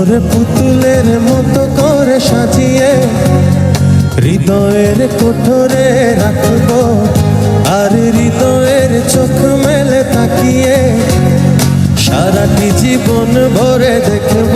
তোর পুতুলের মতো করে সাজিয়ে হৃদয়ের কোঠরে রাখব আর হৃদয়ের চোখ মেলে তাকিয়ে সারাটি জীবন ভরে দেখব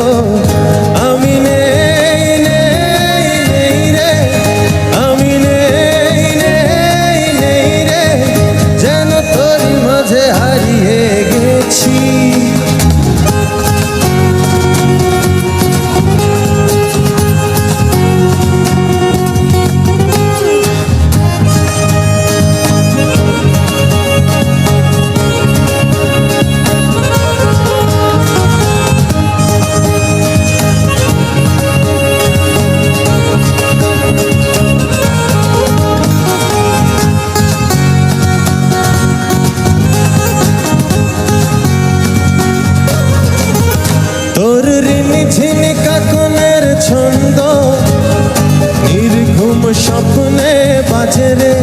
নির্ঘুম স্বপ্নে বাজে রে।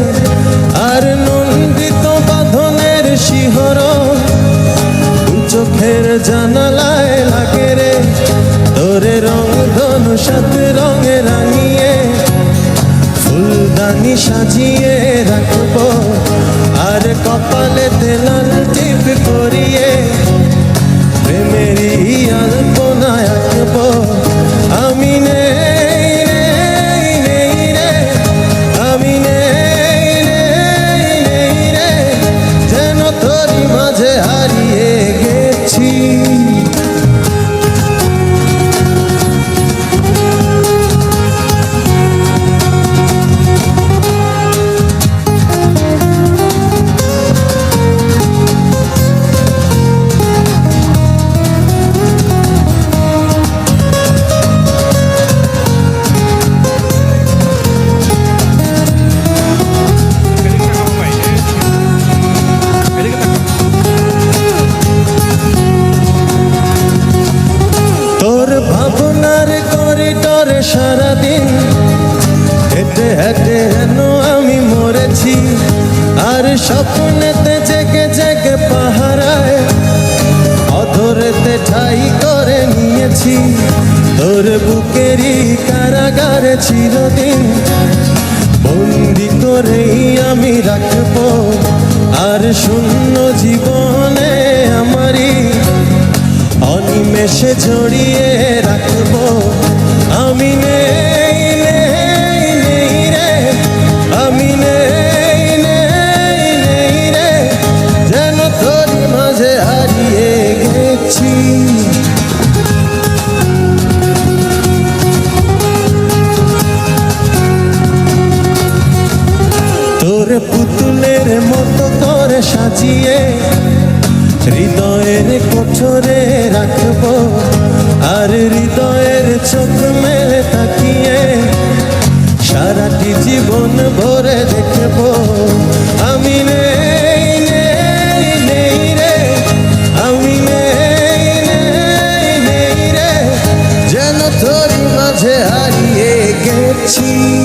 আর নন্দিত বাঁধনের শিহর চোখের জানালায় লাগে রে। তোরে রং ধনু সাথে রঙে রাঙিয়ে, ফুলদানি সাজিয়ে রাখব। সারাদিন। হেঁটে হেঁটে হেন আমি মরেছি। আর স্বপ্নেতে জেগে জেগে পাহারায় অধরেতে ঠাই করে নিয়েছি। তোর বুকেরই কারাগারে চিরদিন। বন্দি করেই আমি রাখব। আর শূন্য জীবনে আমারই অনিমেষে জড়িয়ে রাখব। তোর পুতুলের মতো করে সাজিয়ে হৃদয়ের কোঠরে রাখব। আর হৃদয়ের চোখ মেলে তাকিয়ে সারাটি জীবন ভরে দেখব। আমি নেই নেই রে, আমি রে। যেন মাঝে গেছি।